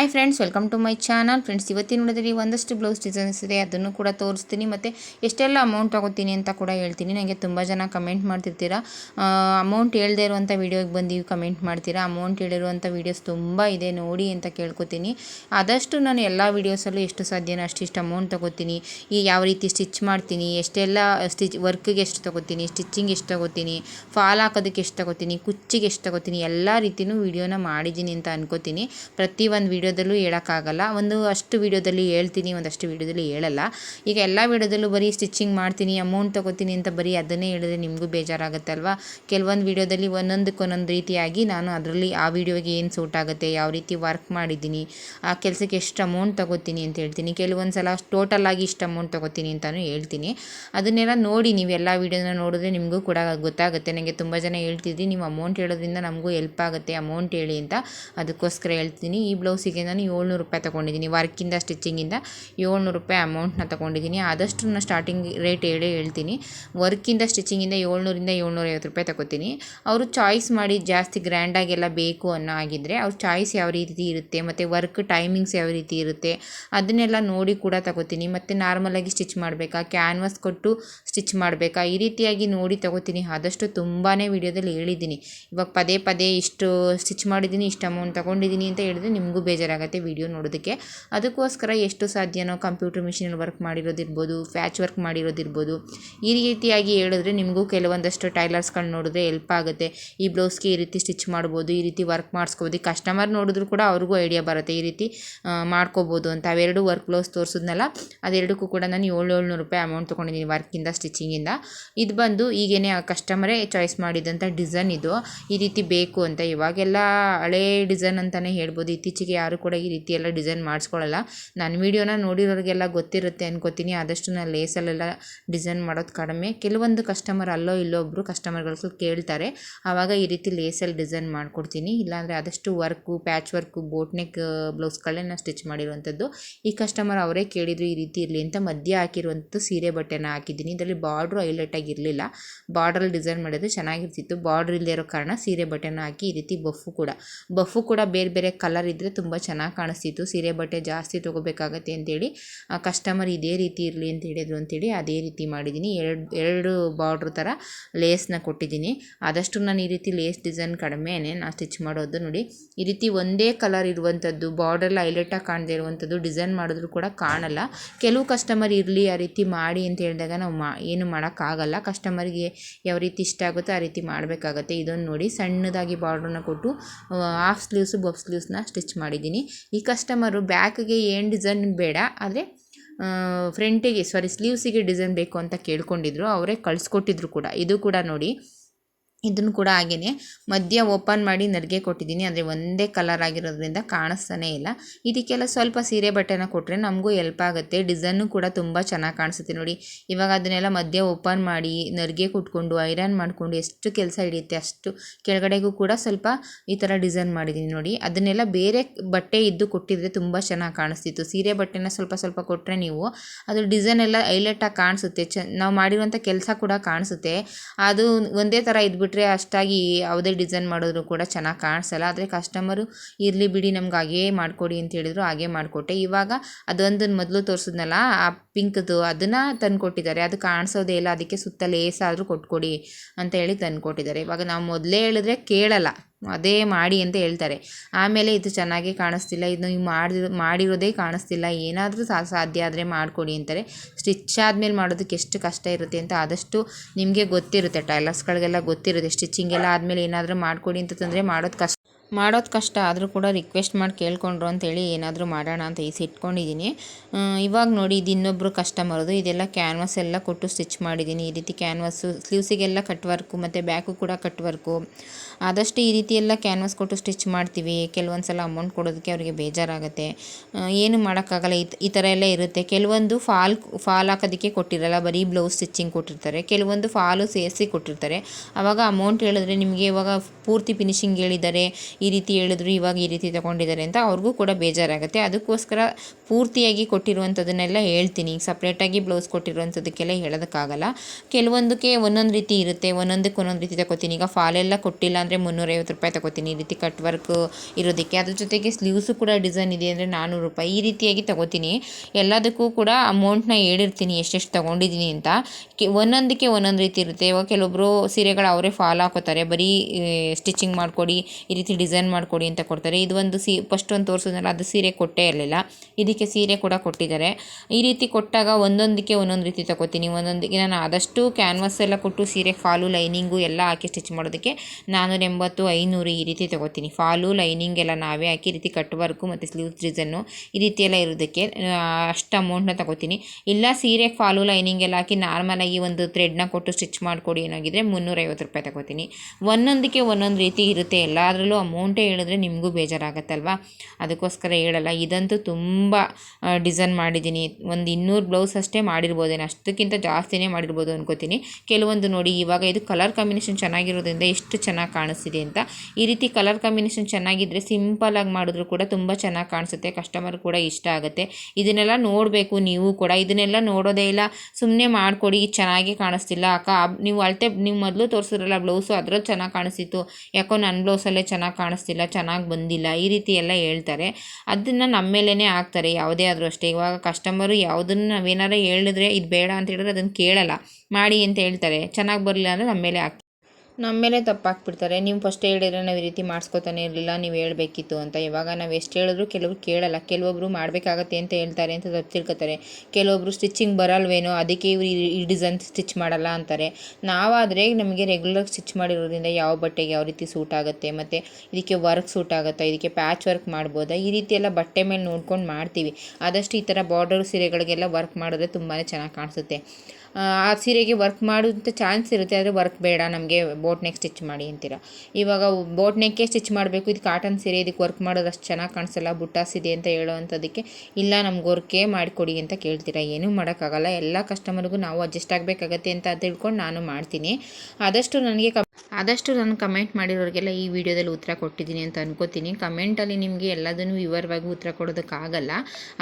Hi friends, welcome to my channel. Friends, ಇವತ್ತಿನ ನೋಡಿದ್ರೆ ಒಂದಷ್ಟು ಬ್ಲೌಸ್ ಡಿಸೈನ್ಸ್ ಇದೆ. ಅದನ್ನು ಕೂಡ ತೋರಿಸ್ತೀನಿ. ಮತ್ತು ಎಷ್ಟೆಲ್ಲ ಅಮೌಂಟ್ ತಗೋತೀನಿ ಅಂತ ಕೂಡ ಹೇಳ್ತೀನಿ. ನನಗೆ ತುಂಬ ಜನ ಕಮೆಂಟ್ ಮಾಡ್ತಿರ್ತೀರಾ. ಅಮೌಂಟ್ ಹೇಳದೇ ಇರುವಂಥ ವೀಡಿಯೋಗೆ ಬಂದು ಕಮೆಂಟ್ ಮಾಡ್ತೀರಾ. ಅಮೌಂಟ್ ಹೇಳಿರುವಂಥ ವೀಡಿಯೋಸ್ ತುಂಬ ಇದೆ. ನೋಡಿ ಅಂತ ಕೇಳ್ಕೊತೀನಿ. ಆದಷ್ಟು ನಾನು ಎಲ್ಲ ವೀಡಿಯೋಸಲ್ಲೂ ಎಷ್ಟು ಸಾಧ್ಯನೋ ಅಷ್ಟಿಷ್ಟು ಅಮೌಂಟ್ ತಗೋತೀನಿ. ಈ ಯಾವ ರೀತಿ ಸ್ಟಿಚ್ ಮಾಡ್ತೀನಿ. ಎಷ್ಟೆಲ್ಲ ಸ್ಟಿಚ್ ವರ್ಕ್ಗೆ ಎಷ್ಟು ತಗೋತೀನಿ. ಸ್ಟಿಚಿಂಗ್ ಎಷ್ಟು ತಗೋತೀನಿ. ಫಾಲ್ ಹಾಕೋದಕ್ಕೆ ಎಷ್ಟು ತಗೋತೀನಿ. ಕುಚ್ಚಿಗೆ ಎಷ್ಟು ತಗೋತೀನಿ. ಎಲ್ಲ ರೀತಿಯೂ ವೀಡಿಯೋನ ಮಾಡಿದ್ದೀನಿ ಅಂತ ಅನ್ಕೋತೀನಿ. ಪ್ರತಿ ಒಂದು ವೀಡಿಯೋದಲ್ಲೂ ಹೇಳೋಕ್ಕಾಗಲ್ಲ. ಒಂದು ಅಷ್ಟು ವೀಡಿಯೋದಲ್ಲಿ ಹೇಳ್ತೀನಿ, ಒಂದಷ್ಟು ವೀಡಿಯೋದಲ್ಲಿ ಹೇಳಲ್ಲ. ಈಗ ಎಲ್ಲ ವೀಡಿಯೋದಲ್ಲೂ ಬರೀ ಸ್ಟಿಚಿಂಗ್ ಮಾಡ್ತೀನಿ, ಅಮೌಂಟ್ ತೊಗೋತೀನಿ ಅಂತ ಬರೀ ಅದನ್ನೇ ಹೇಳಿದ್ರೆ ನಿಮಗೂ ಬೇಜಾರಾಗುತ್ತೆ ಅಲ್ವಾ ಕೆಲವೊಂದು ವೀಡಿಯೋದಲ್ಲಿ ಒಂದೊಂದಕ್ಕೆ ಒಂದೊಂದು ರೀತಿಯಾಗಿ ನಾನು ಅದರಲ್ಲಿ ಆ ವೀಡಿಯೋಗೆ ಏನು ಸೂಟ್ ಆಗುತ್ತೆ, ಯಾವ ರೀತಿ ವರ್ಕ್ ಮಾಡಿದ್ದೀನಿ, ಆ ಕೆಲಸಕ್ಕೆ ಎಷ್ಟು ಅಮೌಂಟ್ ತೊಗೋತೀನಿ ಅಂತ ಹೇಳ್ತೀನಿ. ಕೆಲವೊಂದು ಸಲ ಟೋಟಲ್ ಆಗಿ ಇಷ್ಟು ಅಮೌಂಟ್ ತೊಗೋತೀನಿ ಅಂತಲೂ ಹೇಳ್ತೀನಿ. ಅದನ್ನೆಲ್ಲ ನೋಡಿ ನೀವು ಎಲ್ಲ ವೀಡಿಯೋನ ನೋಡಿದ್ರೆ ನಿಮಗೂ ಕೂಡ ಗೊತ್ತಾಗುತ್ತೆ. ನನಗೆ ತುಂಬ ಜನ ಹೇಳ್ತಿದ್ರಿ, ನೀವು ಅಮೌಂಟ್ ಹೇಳೋದ್ರಿಂದ ನಮಗೂ ಹೆಲ್ಪ್ ಆಗುತ್ತೆ, ಅಮೌಂಟ್ ಹೇಳಿ ಅಂತ. ಅದಕ್ಕೋಸ್ಕರ ಹೇಳ್ತೀನಿ. ಈ ಬ್ಲೌಸಿಗೆ ನಾನು ಏಳ್ನೂರು ರೂಪಾಯಿ ತೊಗೊಂಡಿದ್ದೀನಿ. ವರ್ಕಿಂದ ಸ್ಟಿಚ್ಚಿಂಗಿಂದ ಏಳ್ನೂರು ರೂಪಾಯಿ ಅಮೌಂಟ್ನ ತೊಗೊಂಡಿದ್ದೀನಿ. ಆದಷ್ಟು ನಾನು ಸ್ಟಾರ್ಟಿಂಗ್ ರೇಟ್ ಹೇಳಿ ಹೇಳ್ತೀನಿ. ವರ್ಕಿಂದ ಸ್ಟಿಚಿಂಗಿಂದ ಏಳ್ನೂರಿಂದ ಏಳ್ನೂರೈವತ್ತು ರೂಪಾಯಿ ತಗೋತೀನಿ. ಅವರು ಚಾಯ್ಸ್ ಮಾಡಿ ಜಾಸ್ತಿ ಗ್ರ್ಯಾಂಡಾಗೆಲ್ಲ ಬೇಕು ಅನ್ನೋ ಆಗಿದ್ದರೆ ಅವ್ರ ಚಾಯ್ಸ್ ಯಾವ ರೀತಿ ಇರುತ್ತೆ, ಮತ್ತು ವರ್ಕ್ ಟೈಮಿಂಗ್ಸ್ ಯಾವ ರೀತಿ ಇರುತ್ತೆ ಅದನ್ನೆಲ್ಲ ನೋಡಿ ಕೂಡ ತಗೋತೀನಿ. ಮತ್ತು ನಾರ್ಮಲಾಗಿ ಸ್ಟಿಚ್ ಮಾಡಬೇಕಾ ಕ್ಯಾನ್ವಾಸ್ ಕೊಟ್ಟು ಸ್ಟಿಚ್ ಮಾಡಬೇಕಾ, ಈ ರೀತಿಯಾಗಿ ನೋಡಿ ತಗೋತೀನಿ. ಆದಷ್ಟು ತುಂಬಾ ವಿಡಿಯೋದಲ್ಲಿ ಹೇಳಿದ್ದೀನಿ. ಇವಾಗ ಪದೇ ಪದೇ ಇಷ್ಟು ಸ್ಟಿಚ್ ಮಾಡಿದ್ದೀನಿ, ಇಷ್ಟು ಅಮೌಂಟ್ ತೊಗೊಂಡಿದ್ದೀನಿ ಅಂತ ಹೇಳಿದ್ರೆ ನಿಮಗೂ ಬೇಜಾರಾಗುತ್ತೆ ವೀಡಿಯೋ ನೋಡೋದಕ್ಕೆ. ಅದಕ್ಕೋಸ್ಕರ ಎಷ್ಟು ಸಾಧ್ಯನೋ ಕಂಪ್ಯೂಟರ್ ಮಿಷಿನಲ್ಲಿ ವರ್ಕ್ ಮಾಡಿರೋದಿರ್ಬೋದು ಫ್ಯಾಚ್ ವರ್ಕ್ ಮಾಡಿರೋದಿರ್ಬೋದು, ಈ ರೀತಿಯಾಗಿ ಹೇಳಿದ್ರೆ ನಿಮಗೂ ಕೆಲವೊಂದಷ್ಟು ಟೈಲರ್ಸ್ಗಳು ನೋಡಿದ್ರೆ ಹೆಲ್ಪ್ ಆಗುತ್ತೆ. ಈ ಬ್ಲೌಸ್ಗೆ ಈ ರೀತಿ ಸ್ಟಿಚ್ ಮಾಡ್ಬೋದು, ಈ ರೀತಿ ವರ್ಕ್ ಮಾಡಿಸ್ಕೋಬೋದು. ಈ ಕಸ್ಟಮರ್ ನೋಡಿದ್ರು ಕೂಡ ಅವ್ರಿಗೂ ಐಡಿಯಾ ಬರುತ್ತೆ ಈ ರೀತಿ ಮಾಡ್ಕೋಬೋದು ಅಂತ. ಅವೆರಡು ವರ್ಕ್ ಬ್ಲೌಸ್ ತೋರಿಸಿದ್ನಲ್ಲ, ಅದೆರಡಕ್ಕೂ ಕೂಡ ನಾನು ಏಳು ಏಳ್ನೂರು ರೂಪಾಯಿ ಅಮೌಂಟ್ ತೊಗೊಂಡಿದ್ದೀನಿ ವರ್ಕಿಂದ ಸ್ಟಿಚಿಂಗಿಂದ ಇದು. ಬಂದು ಈಗೇನೆ ಆ ಕಸ್ಟಮರೇ ಚಾಯ್ಸ್ ಮಾಡಿದಂಥ ಡಿಸೈನ್ ಇದು. ಈ ರೀತಿ ಬೇಕು ಅಂತ ಇವಾಗೆಲ್ಲ ಹಳೇ ಡಿಸೈನ್ ಅಂತಲೇ ಹೇಳ್ಬೋದು. ಇತ್ತೀಚೆಗೆ ಯಾರು ಕೂಡ ಈ ರೀತಿ ಎಲ್ಲ ಡಿಸೈನ್ ಮಾಡಿಸ್ಕೊಳ್ಳಲ್ಲ. ನನ್ನ ವೀಡಿಯೋನ ನೋಡಿರೋರಿಗೆಲ್ಲ ಗೊತ್ತಿರುತ್ತೆ ಅನ್ಕೋತೀನಿ. ಆದಷ್ಟು ನಾನು ಲೇಸಲ್ಲೆಲ್ಲ ಡಿಸೈನ್ ಮಾಡೋದು ಕಡಿಮೆ. ಕೆಲವೊಂದು ಕಸ್ಟಮರ್ ಅಲ್ಲೋ ಇಲ್ಲೋ ಒಬ್ಬರು ಕಸ್ಟಮರ್ಗಳು ಕೇಳ್ತಾರೆ. ಆವಾಗ ಈ ರೀತಿ ಲೇಸಲ್ಲಿ ಡಿಸೈನ್ ಮಾಡಿಕೊಡ್ತೀನಿ. ಇಲ್ಲಾಂದರೆ ಆದಷ್ಟು work patch work boat neck ಬ್ಲೌಸ್ಗಳೇ ನಾನು ಸ್ಟಿಚ್ ಮಾಡಿರುವಂಥದ್ದು. ಈ ಕಸ್ಟಮರ್ ಅವರೇ ಕೇಳಿದ್ರು ಈ ರೀತಿ ಇರಲಿ ಅಂತ ಮಧ್ಯ ಹಾಕಿರುವಂಥದ್ದು ಸೀರೆ ಬಟ್ಟೆನ ಹಾಕಿದ್ದೀನಿ. ಇದರಲ್ಲಿ ಬಾರ್ಡ್ರು ಹೈಲೈಟ್ ಆಗಿರಲಿಲ್ಲ. ಬಾರ್ಡ್ರಲ್ಲಿ ಡಿಸೈನ್ ಮಾಡಿದ್ರೆ ಚೆನ್ನಾಗಿರ್ತಿತ್ತು. ಬಾರ್ಡ್ರ್ ಇಲ್ಲದೆ ಇರೋ ಕಾರಣ ಸೀರೆ ಬಟ್ಟೆನ ಹಾಕಿ ಈ ರೀತಿ ಬಫ್ಫು ಕೂಡ. ಬಫ್ಫು ಕೂಡ ಬೇರೆ ಬೇರೆ ಕಲರ್ ಇದ್ದರೆ ತುಂಬ ಚೆನ್ನಾಗಿ ಕಾಣಿಸ್ತಿತ್ತು. ಸೀರೆ ಬಟ್ಟೆ ಜಾಸ್ತಿ ತೊಗೋಬೇಕಾಗತ್ತೆ ಅಂತೇಳಿ ಕಸ್ಟಮರ್ ಇದೇ ರೀತಿ ಇರಲಿ ಅಂತ ಹೇಳಿದ್ರು ಅಂತೇಳಿ ಅದೇ ರೀತಿ ಮಾಡಿದ್ದೀನಿ. ಎರಡು ಎರಡು ಬಾರ್ಡ್ರ್ ಥರ ಲೇಸ್ನ ಕೊಟ್ಟಿದ್ದೀನಿ. ಆದಷ್ಟು ನಾನು ಈ ರೀತಿ ಲೇಸ್ ಡಿಸೈನ್ ಕಡಿಮೆನೇ ನಾನು ಸ್ಟಿಚ್ ಮಾಡೋದು ನೋಡಿ. ಈ ರೀತಿ ಒಂದೇ ಕಲರ್ ಇರುವಂಥದ್ದು ಬಾರ್ಡರ್ ಹೈಲೈಟಾಗಿ ಕಾಣದೇ ಇರುವಂಥದ್ದು ಡಿಸೈನ್ ಮಾಡಿದ್ರು ಕೂಡ ಕಾಣಲ್ಲ. ಕೆಲವು ಕಸ್ಟಮರ್ ಇರಲಿ, ಆ ರೀತಿ ಮಾಡಿ ಅಂತ ಹೇಳಿದಾಗ ನಾವು ಮಾ, ಏನು ಮಾಡೋಕ್ಕಾಗಲ್ಲ. ಕಸ್ಟಮರ್ಗೆ ಯಾವ ರೀತಿ ಇಷ್ಟ ಆಗುತ್ತೋ ಆ ರೀತಿ ಮಾಡಬೇಕಾಗತ್ತೆ. ಇದೊಂದು ನೋಡಿ ಸಣ್ಣದಾಗಿ ಬಾರ್ಡ್ರನ್ನ ಕೊಟ್ಟು ಹಾಫ್ ಸ್ಲೀವ್ಸು ಬಫ್ ಸ್ಲೀವ್ಸ್ನ ಸ್ಟಿಚ್ ಮಾಡಿದ್ದೀನಿ. ಈ ಕಸ್ಟಮರು ಬ್ಯಾಕ್ಗೆ ಏನು ಡಿಸೈನ್ ಬೇಡ, ಆದರೆ ಫ್ರಂಟಿಗೆ ಸಾರಿ ಸ್ಲೀವ್ಸಿಗೆ ಡಿಸೈನ್ ಬೇಕು ಅಂತ ಕೇಳ್ಕೊಂಡಿದ್ರು. ಅವರೇ ಕಳಿಸ್ಕೊಟ್ಟಿದ್ರು ಕೂಡ. ಇದು ಕೂಡ ನೋಡಿ ಇದನ್ನು ಕೂಡ ಹಾಗೆಯೇ ಮಧ್ಯ ಓಪನ್ ಮಾಡಿ ನರಿಗೆ ಕೊಟ್ಟಿದ್ದೀನಿ. ಅಂದರೆ ಒಂದೇ ಕಲರ್ ಆಗಿರೋದ್ರಿಂದ ಕಾಣಿಸ್ತಾನೆ ಇಲ್ಲ. ಇದಕ್ಕೆಲ್ಲ ಸ್ವಲ್ಪ ಸೀರೆ ಬಟ್ಟೆನ ಕೊಟ್ಟರೆ ನಮಗೂ ಎಲ್ಪ್ ಆಗುತ್ತೆ. ಡಿಸೈನು ಕೂಡ ತುಂಬ ಚೆನ್ನಾಗಿ ಕಾಣಿಸುತ್ತೆ ನೋಡಿ. ಇವಾಗ ಅದನ್ನೆಲ್ಲ ಮಧ್ಯ ಓಪನ್ ಮಾಡಿ ನರಿಗೆ ಕುಟ್ಕೊಂಡು, ಐರನ್ ಮಾಡಿಕೊಂಡು ಎಷ್ಟು ಕೆಲಸ ಹಿಡಿಯುತ್ತೆ ಅಷ್ಟು ಕೆಳಗಡೆಗೂ ಕೂಡ ಸ್ವಲ್ಪ ಈ ಥರ ಡಿಸೈನ್ ಮಾಡಿದ್ದೀನಿ ನೋಡಿ. ಅದನ್ನೆಲ್ಲ ಬೇರೆ ಬಟ್ಟೆ ಇದ್ದು ಕೊಟ್ಟಿದ್ರೆ ತುಂಬ ಚೆನ್ನಾಗಿ ಕಾಣಿಸ್ತಿತ್ತು. ಸೀರೆ ಬಟ್ಟೆನ ಸ್ವಲ್ಪ ಸ್ವಲ್ಪ ಕೊಟ್ಟರೆ ನೀವು ಅದು ಡಿಸೈನ್ ಎಲ್ಲ ಹೈಲೈಟಾಗಿ ಕಾಣಿಸುತ್ತೆ. ಚ ನಾವು ಮಾಡಿರುವಂಥ ಕೆಲಸ ಕೂಡ ಕಾಣಿಸುತ್ತೆ. ಅದು ಒಂದೇ ಥರ ಇದ್ಬಿಟ್ಟು ಬಿಟ್ಟರೆ ಅಷ್ಟಾಗಿ ಯಾವುದೇ ಡಿಸೈನ್ ಮಾಡಿದ್ರು ಕೂಡ ಚೆನ್ನಾಗಿ ಕಾಣಿಸಲ್ಲ. ಆದರೆ ಕಸ್ಟಮರು ಇರಲಿ ಬಿಡಿ, ನಮ್ಗೆ ಹಾಗೇ ಮಾಡಿಕೊಡಿ ಅಂತ ಹೇಳಿದ್ರು, ಹಾಗೇ ಮಾಡಿಕೊಟ್ಟೆ. ಇವಾಗ ಅದೊಂದು ಮೊದಲು ತೋರಿಸಿದ್ನಲ್ಲ, ಆ ಪಿಂಕ್ದು ಅದನ್ನು ತಂದುಕೊಟ್ಟಿದ್ದಾರೆ. ಅದು ಕಾಣಿಸೋದೇ ಇಲ್ಲ, ಅದಕ್ಕೆ ಸುತ್ತ ಲೇಸಾದರೂ ಕೊಟ್ಕೊಡಿ ಅಂತ ಹೇಳಿ ತಂದುಕೊಟ್ಟಿದ್ದಾರೆ. ಇವಾಗ ನಾವು ಮೊದಲೇ ಹೇಳಿದ್ರೆ ಕೇಳಲ್ಲ. ಅದೇ ಮಾಡಿ ಅಂತ ಹೇಳ್ತಾರೆ. ಆಮೇಲೆ ಇದು ಚೆನ್ನಾಗಿ ಕಾಣಿಸ್ತಿಲ್ಲ ಇದು ನೀವು ಮಾಡಿರೋ ಮಾಡಿರೋದೇ ಕಾಣಿಸ್ತಿಲ್ಲ, ಏನಾದರೂ ಸಾಧ್ಯ ಆದರೆ ಮಾಡಿಕೊಡಿ ಅಂತಾರೆ. ಸ್ಟಿಚ್ ಆದಮೇಲೆ ಮಾಡೋದಕ್ಕೆ ಎಷ್ಟು ಕಷ್ಟ ಇರುತ್ತೆ ಅಂತ ಆದಷ್ಟು ನಿಮಗೆ ಗೊತ್ತಿರುತ್ತೆ, ಟೈಲರ್ಸ್ಗಳಿಗೆಲ್ಲ ಗೊತ್ತಿರುತ್ತೆ. ಸ್ಟಿಚಿಂಗ್ ಎಲ್ಲ ಆದಮೇಲೆ ಏನಾದರೂ ಮಾಡಿಕೊಡಿ ಅಂತ ತಂದರೆ ಮಾಡೋದು ಕಷ್ಟ. ಮಾಡೋದು ಕಷ್ಟ, ಆದರೂ ಕೂಡ ರಿಕ್ವೆಸ್ಟ್ ಮಾಡಿ ಕೇಳ್ಕೊಂಡ್ರು ಅಂತೇಳಿ ಏನಾದರೂ ಮಾಡೋಣ ಅಂತ ಇಟ್ಕೊಂಡಿದ್ದೀನಿ ಇವಾಗ ನೋಡಿ ಇದು ಇನ್ನೊಬ್ಬರು ಕಸ್ಟಮರ್ದು ಇದೆಲ್ಲ ಕ್ಯಾನ್ವಾಸ್ ಎಲ್ಲ ಕೊಟ್ಟು ಸ್ಟಿಚ್ ಮಾಡಿದ್ದೀನಿ ಈ ರೀತಿ ಕ್ಯಾನ್ವಾಸು ಸ್ಲೀವ್ಸಿಗೆಲ್ಲ ಕಟ್ ವರ್ಕು ಮತ್ತು ಬ್ಯಾಕು ಕೂಡ ಕಟ್ ವರ್ಕು ಆದಷ್ಟು ಈ ರೀತಿ ಎಲ್ಲ ಕ್ಯಾನ್ವಾಸ್ ಕೊಟ್ಟು ಸ್ಟಿಚ್ ಮಾಡ್ತೀವಿ. ಕೆಲವೊಂದು ಸಲ ಅಮೌಂಟ್ ಕೊಡೋದಕ್ಕೆ ಅವರಿಗೆ ಬೇಜಾರಾಗುತ್ತೆ. ಏನು ಮಾಡೋಕ್ಕಾಗಲ್ಲ. ಈ ಥರ ಎಲ್ಲ ಇರುತ್ತೆ. ಕೆಲವೊಂದು ಫಾಲ್ ಫಾಲ್ ಹಾಕೋದಕ್ಕೆ ಕೊಟ್ಟಿರಲ್ಲ, ಬರೀ ಬ್ಲೌಸ್ ಸ್ಟಿಚ್ಚಿಂಗ್ ಕೊಟ್ಟಿರ್ತಾರೆ. ಕೆಲವೊಂದು ಫಾಲು ಸೇರಿಸಿ ಕೊಟ್ಟಿರ್ತಾರೆ. ಆವಾಗ ಅಮೌಂಟ್ ಹೇಳಿದ್ರೆ ನಿಮಗೆ ಇವಾಗ ಪೂರ್ತಿ ಫಿನಿಶಿಂಗ್ ಹೇಳಿದ್ದಾರೆ. ಈ ರೀತಿ ಹೇಳಿದ್ರು, ಇವಾಗ ಈ ರೀತಿ ತಗೊಂಡಿದ್ದಾರೆ ಅಂತ ಅವ್ರಿಗೂ ಕೂಡ ಬೇಜಾರಾಗುತ್ತೆ. ಅದಕ್ಕೋಸ್ಕರ ಪೂರ್ತಿಯಾಗಿ ಕೊಟ್ಟಿರುವಂಥದ್ದನ್ನೆಲ್ಲ ಹೇಳ್ತೀನಿ. ಈಗ ಸಪ್ರೇಟಾಗಿ ಬ್ಲೌಸ್ ಕೊಟ್ಟಿರುವಂಥದ್ದಕ್ಕೆಲ್ಲ ಹೇಳೋದಕ್ಕಾಗಲ್ಲ. ಕೆಲವೊಂದಕ್ಕೆ ಒಂದೊಂದು ರೀತಿ ಇರುತ್ತೆ. ಒಂದೊಂದಕ್ಕೆ ಒಂದೊಂದು ರೀತಿ ತಗೋತೀನಿ. ಈಗ ಫಾಲೆಲ್ಲ ಕೊಟ್ಟಿಲ್ಲ ಅಂದರೆ ಮುನ್ನೂರೈವತ್ತು ರೂಪಾಯಿ ತಗೋತೀನಿ. ಈ ರೀತಿ ಕಟ್ ವರ್ಕ್ ಇರೋದಕ್ಕೆ. ಅದ್ರ ಜೊತೆಗೆ ಸ್ಲೀವ್ಸು ಕೂಡ ಡಿಸೈನ್ ಇದೆ ಅಂದರೆ ನಾನ್ನೂರು ರೂಪಾಯಿ ಈ ರೀತಿಯಾಗಿ ತಗೋತೀನಿ. ಎಲ್ಲದಕ್ಕೂ ಕೂಡ ಅಮೌಂಟ್ನ ಹೇಳಿರ್ತೀನಿ. ಎಷ್ಟೆಷ್ಟು ತೊಗೊಂಡಿದ್ದೀನಿ ಅಂತ. ಒಂದೊಂದಕ್ಕೆ ಒಂದೊಂದು ರೀತಿ ಇರುತ್ತೆ. ಇವಾಗ ಕೆಲವೊಬ್ಬರು ಸೀರೆಗಳು ಅವರೇ ಫಾಲ್ ಹಾಕೋತಾರೆ. ಬರೀ ಸ್ಟಿಚಿಂಗ್ ಮಾಡಿಕೊಡಿ, ಈ ರೀತಿ ಡಿಸೈನ್ ಮಾಡಿಕೊಡಿ ಅಂತ ಕೊಡ್ತಾರೆ. ಇದು ಒಂದು ಸೀ ಫಸ್ಟ್ ಒಂದು ತೋರಿಸೋದ್ನಲ್ಲ, ಅದು ಸೀರೆ ಕೊಟ್ಟೇ ಇರಲಿಲ್ಲ. ಇದಕ್ಕೆ ಸೀರೆ ಕೂಡ ಕೊಟ್ಟಿದ್ದಾರೆ. ಈ ರೀತಿ ಕೊಟ್ಟಾಗ ಒಂದೊಂದಕ್ಕೆ ಒಂದೊಂದು ರೀತಿ ತಗೋತೀನಿ. ಒಂದೊಂದಕ್ಕೆ ನಾನು ಆದಷ್ಟು ಕ್ಯಾನ್ವಾಸ್ ಎಲ್ಲ ಕೊಟ್ಟು ಸೀರೆ ಫಾಲು ಲೈನಿಂಗು ಎಲ್ಲ ಹಾಕಿ ಸ್ಟಿಚ್ ಮಾಡೋದಕ್ಕೆ ನಾನ್ನೂರ ಎಂಬತ್ತು, ಐನೂರು ಈ ರೀತಿ ತಗೋತೀನಿ. ಫಾಲು ಲೈನಿಂಗ್ ಎಲ್ಲ ನಾವೇ ಹಾಕಿ ರೀತಿ ಕಟ್ ವರ್ಕು ಮತ್ತು ಸ್ಲೀವ್ ಡಿಸೈನು ಈ ರೀತಿ ಎಲ್ಲ ಇರೋದಕ್ಕೆ ಅಷ್ಟು ಅಮೌಂಟ್ನ ತಗೋತೀನಿ. ಇಲ್ಲ ಸೀರೆ ಫಾಲು ಲೈನಿಂಗ್ ಎಲ್ಲ ಹಾಕಿ ನಾರ್ಮಲಾಗಿ ಒಂದು ಥ್ರೆಡ್ನ ಕೊಟ್ಟು ಸ್ಟಿಚ್ ಮಾಡಿಕೊಡಿ ಏನಾಗಿದ್ರೆ ಮುನ್ನೂರೈವತ್ತು ರೂಪಾಯಿ ತಗೋತೀನಿ. ಒಂದೊಂದಕ್ಕೆ ಒಂದೊಂದು ರೀತಿ ಇರುತ್ತೆ ಎಲ್ಲದರಲ್ಲೂ ಅಮೌಂಟೇ ಹೇಳಿದ್ರೆ ನಿಮಗೂ ಬೇಜಾರಾಗತ್ತಲ್ವಾ? ಅದಕ್ಕೋಸ್ಕರ ಹೇಳಲ್ಲ, ಇದಂತೂ ತುಂಬ ಡಿಸೈನ್ ಮಾಡಿದ್ದೀನಿ. ಒಂದು ಇನ್ನೂರು ಬ್ಲೌಸ್ ಅಷ್ಟೇ ಮಾಡಿರ್ಬೋದೇನೋ, ಅಷ್ಟಕ್ಕಿಂತ ಜಾಸ್ತಿನೇ ಮಾಡಿರ್ಬೋದು ಅನ್ಕೋತೀನಿ. ಕೆಲವೊಂದು ನೋಡಿ, ಇವಾಗ ಇದು ಕಲರ್ ಕಾಂಬಿನೇಷನ್ ಚೆನ್ನಾಗಿರೋದ್ರಿಂದ ಎಷ್ಟು ಚೆನ್ನಾಗಿ ಕಾಣಿಸ್ತಿದೆ ಅಂತ. ಈ ರೀತಿ ಕಲರ್ ಕಾಂಬಿನೇಷನ್ ಚೆನ್ನಾಗಿದ್ದರೆ ಸಿಂಪಲಾಗಿ ಮಾಡಿದ್ರು ಕೂಡ ತುಂಬ ಚೆನ್ನಾಗಿ ಕಾಣಿಸುತ್ತೆ ಕಸ್ಟಮರ್ ಕೂಡ ಇಷ್ಟ ಆಗುತ್ತೆ. ಇದನ್ನೆಲ್ಲ ನೋಡಬೇಕು ನೀವು ಕೂಡ. ಇದನ್ನೆಲ್ಲ ನೋಡೋದೇ ಇಲ್ಲ ಸುಮ್ಮನೆ ಮಾಡಿಕೊಡಿ ಚೆನ್ನಾಗಿ ಕಾಣಿಸ್ತಿಲ್ಲ. ಅಕ್ಕ ನೀವು ಅಳತೆ, ನೀವು ಮೊದಲು ತೋರಿಸಿದ್ರಲ್ಲ ಬ್ಲೌಸು ಅದರಲ್ಲಿ ಚೆನ್ನಾಗಿ ಕಾಣಿಸ್ತಿತ್ತು. ಯಾಕೋ ನನ್ನ ಬ್ಲೌಸಲ್ಲೇ ಚೆನ್ನಾಗಿ ಕಾಣಿಸ್ತಿಲ್ಲ, ಚೆನ್ನಾಗಿ ಬಂದಿಲ್ಲ, ಈ ರೀತಿ ಎಲ್ಲ ಹೇಳ್ತಾರೆ. ಅದನ್ನು ನಮ್ಮ ಮೇಲೇ ಹಾಕ್ತಾರೆ, ಯಾವುದೇ ಆದರೂ ಅಷ್ಟೇ. ಇವಾಗ ಕಸ್ಟಮರು ಯಾವುದನ್ನು ನಾವೇನಾರು ಹೇಳಿದ್ರೆ, ಇದು ಬೇಡ ಅಂತ ಹೇಳಿದ್ರೆ ಅದನ್ನು ಕೇಳಲ್ಲ. ಮಾಡಿ ಅಂತ ಹೇಳ್ತಾರೆ. ಚೆನ್ನಾಗಿ ಬರಲಿಲ್ಲ ಅಂದರೆ ನಮ್ಮ ಮೇಲೆ ಹಾಕ್ತಾರೆ. ನಮ್ಮ ಮೇಲೆ ತಪ್ಪಾಕ್ಬಿಡ್ತಾರೆ. ನೀವು ಫಸ್ಟ್ ಹೇಳಿದ್ರೆ ನಾವು ಈ ರೀತಿ ಮಾಡಿಸ್ಕೊತಾನೆ ಇರಲಿಲ್ಲ, ನೀವು ಹೇಳಬೇಕಿತ್ತು ಅಂತ. ಇವಾಗ ನಾವು ಎಷ್ಟು ಹೇಳಿದ್ರು ಕೆಲವರು ಕೇಳಲ್ಲ. ಕೆಲವೊಬ್ಬರು ಮಾಡಬೇಕಾಗತ್ತೆ ಅಂತ ಹೇಳ್ತಾರೆ ಅಂತ ತಪ್ಪು ತಿಳ್ಕೊತಾರೆ. ಕೆಲವೊಬ್ಬರು ಸ್ಟಿಚಿಂಗ್ ಬರಲ್ವೇನೋ, ಅದಕ್ಕೆ ಇವರು ಈ ಡಿಸೈನ್ ಸ್ಟಿಚ್ ಮಾಡಲ್ಲ ಅಂತಾರೆ. ನಾವಾದರೆ ನಮಗೆ ರೆಗ್ಯುಲರ್ ಸ್ಟಿಚ್ ಮಾಡಿರೋದ್ರಿಂದ ಯಾವ ಬಟ್ಟೆಗೆ ಯಾವ ರೀತಿ ಸೂಟ್ ಆಗುತ್ತೆ, ಮತ್ತು ಇದಕ್ಕೆ ವರ್ಕ್ ಸೂಟ್ ಆಗುತ್ತಾ, ಇದಕ್ಕೆ ಪ್ಯಾಚ್ ವರ್ಕ್ ಮಾಡ್ಬೋದಾ? ಈ ರೀತಿ ಎಲ್ಲ ಬಟ್ಟೆ ಮೇಲೆ ನೋಡ್ಕೊಂಡು ಮಾಡ್ತೀವಿ. ಆದಷ್ಟು ಈ ಥರ ಬಾರ್ಡರ್ ಸೀರೆಗಳಿಗೆಲ್ಲ ವರ್ಕ್ ಮಾಡಿದ್ರೆ ತುಂಬಾ ಚೆನ್ನಾಗಿ ಕಾಣಿಸುತ್ತೆ. ಆ ಸೀರೆಗೆ ವರ್ಕ್ ಮಾಡುವಂಥ ಚಾನ್ಸ್ ಇರುತ್ತೆ, ಆದರೆ ವರ್ಕ್ ಬೇಡ, ನಮಗೆ ಬೋಟ್ ನೆಕ್ ಸ್ಟಿಚ್ ಮಾಡಿ ಅಂತೀರ. ಇವಾಗ ಬೋಟ್ ನೆಕ್ಕೇ ಸ್ಟಿಚ್ ಮಾಡಬೇಕು, ಇದು ಕಾಟನ್ ಸೀರೆ, ಇದಕ್ಕೆ ವರ್ಕ್ ಮಾಡೋದು ಅಷ್ಟು ಚೆನ್ನಾಗಿ ಕಾಣಿಸಲ್ಲ, ಬುಟ್ಟಾಸ್ ಇದೆ ಅಂತ ಹೇಳೋ ಅಂಥದ್ದಕ್ಕೆ ಇಲ್ಲ ನಮ್ಗೆ ವರ್ಕೇ ಮಾಡಿಕೊಡಿ ಅಂತ ಕೇಳ್ತೀರ. ಏನೂ ಮಾಡೋಕ್ಕಾಗಲ್ಲ, ಎಲ್ಲ ಕಸ್ಟಮರ್ಗೂ ನಾವು ಅಡ್ಜಸ್ಟ್ ಆಗಬೇಕಾಗತ್ತೆ ಅಂತ ತಿಳ್ಕೊಂಡು ನಾನು ಮಾಡ್ತೀನಿ. ಆದಷ್ಟು ನನಗೆ ಆದಷ್ಟು ನಾನು ಕಮೆಂಟ್ ಮಾಡಿರೋರಿಗೆಲ್ಲ ಈ ವಿಡಿಯೋದಲ್ಲಿ ಉತ್ತರ ಕೊಟ್ಟಿದ್ದೀನಿ ಅಂತ ಅನ್ಕೋತೀನಿ. ಕಮೆಂಟಲ್ಲಿ ನಿಮಗೆ ಎಲ್ಲದನ್ನು ವಿವರವಾಗಿ ಉತ್ತರ ಕೊಡೋದಕ್ಕಾಗಲ್ಲ.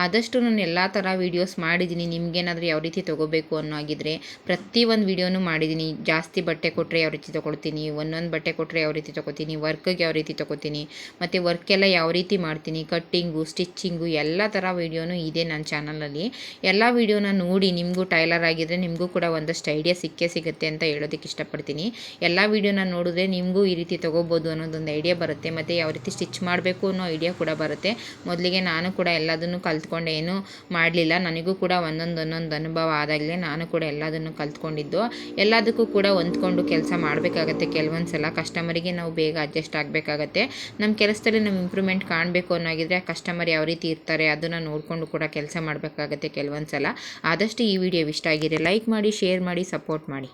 ಆದಷ್ಟು ನಾನು ಎಲ್ಲ ಥರ ವೀಡಿಯೋಸ್ ಮಾಡಿದ್ದೀನಿ. ನಿಮಗೇನಾದರೂ ಯಾವ ರೀತಿ ತೊಗೋಬೇಕು ಅನ್ನೋ ಪ್ರತಿ ಪ್ರತಿಯೊಂದು ವೀಡಿಯೋನು ಮಾಡಿದ್ದೀನಿ. ಜಾಸ್ತಿ ಬಟ್ಟೆ ಕೊಟ್ಟರೆ ಯಾವ ರೀತಿ ತೊಗೊಳ್ತೀನಿ? ಒಂದೊಂದು ಬಟ್ಟೆ ಕೊಟ್ಟರೆ ಯಾವ ರೀತಿ ತೊಗೋತೀನಿ ವರ್ಕಿಗೆ ಯಾವ ರೀತಿ ತೊಗೋತೀನಿ ಮತ್ತು ವರ್ಕೆಲ್ಲ ಯಾವ ರೀತಿ ಮಾಡ್ತೀನಿ? ಕಟ್ಟಿಂಗು, ಸ್ಟಿಚ್ಚಿಂಗು ಎಲ್ಲ ಥರ ವೀಡಿಯೋನು ಇದೆ ನನ್ನ ಚಾನಲಲ್ಲಿ ಎಲ್ಲ ವೀಡಿಯೋನ ನೋಡಿ ನಿಮಗೂ ಟೈಲರ್ ಆಗಿದ್ದರೆ ನಿಮಗೂ ಕೂಡ ಒಂದಷ್ಟು ಐಡಿಯಾ ಸಿಕ್ಕೇ ಸಿಗುತ್ತೆ ಅಂತ ಹೇಳೋದಕ್ಕೆ ಇಷ್ಟಪಡ್ತೀನಿ. ಎಲ್ಲ ವೀಡಿಯೋನ ನೋಡಿದ್ರೆ ನಿಮಗೂ ಈ ರೀತಿ ತೊಗೋಬೋದು ಅನ್ನೋದೊಂದು ಐಡಿಯಾ ಬರುತ್ತೆ. ಮತ್ತು ಯಾವ ರೀತಿ ಸ್ಟಿಚ್ ಮಾಡಬೇಕು ಅನ್ನೋ ಐಡಿಯಾ ಕೂಡ ಬರುತ್ತೆ. ಮೊದಲಿಗೆ ನಾನು ಕೂಡ ಎಲ್ಲದನ್ನು ಕಲ್ತ್ಕೊಂಡು. ಏನೂ ಮಾಡಲಿಲ್ಲ. ನನಗೂ ಕೂಡ ಒಂದೊಂದು ಒಂದೊಂದು ಅನುಭವ ಆದಾಗಲೇ ನಾನು ಕೂಡ ಎಲ್ಲದನ್ನು ಕಲ್ತ್ಕೊಂಡಿದ್ದು. ಎಲ್ಲದಕ್ಕೂ ಕೂಡ ಹೊಂದ್ಕೊಂಡು ಕೆಲಸ ಮಾಡಬೇಕಾಗತ್ತೆ. ಕೆಲವೊಂದು ಸಲ ಕಸ್ಟಮರಿಗೆ ನಾವು ಬೇಗ ಅಡ್ಜಸ್ಟ್ ಆಗಬೇಕಾಗತ್ತೆ. ನಮ್ಮ ಕೆಲಸದಲ್ಲಿ ನಮ್ಮ ಇಂಪ್ರೂವ್ಮೆಂಟ್ ಕಾಣಬೇಕು ಅನ್ನೋಗಿದ್ರೆ ಕಸ್ಟಮರ್ ಯಾವ ರೀತಿ ಇರ್ತಾರೆ ಅದನ್ನು ನೋಡಿಕೊಂಡು ಕೂಡ ಕೆಲಸ ಮಾಡಬೇಕಾಗತ್ತೆ ಕೆಲವೊಂದು ಸಲ ಆದಷ್ಟು ಈ ವಿಡಿಯೋ ಇಷ್ಟ ಆಗಿದೆ ಲೈಕ್ ಮಾಡಿ ಶೇರ್ ಮಾಡಿ ಸಪೋರ್ಟ್ ಮಾಡಿ.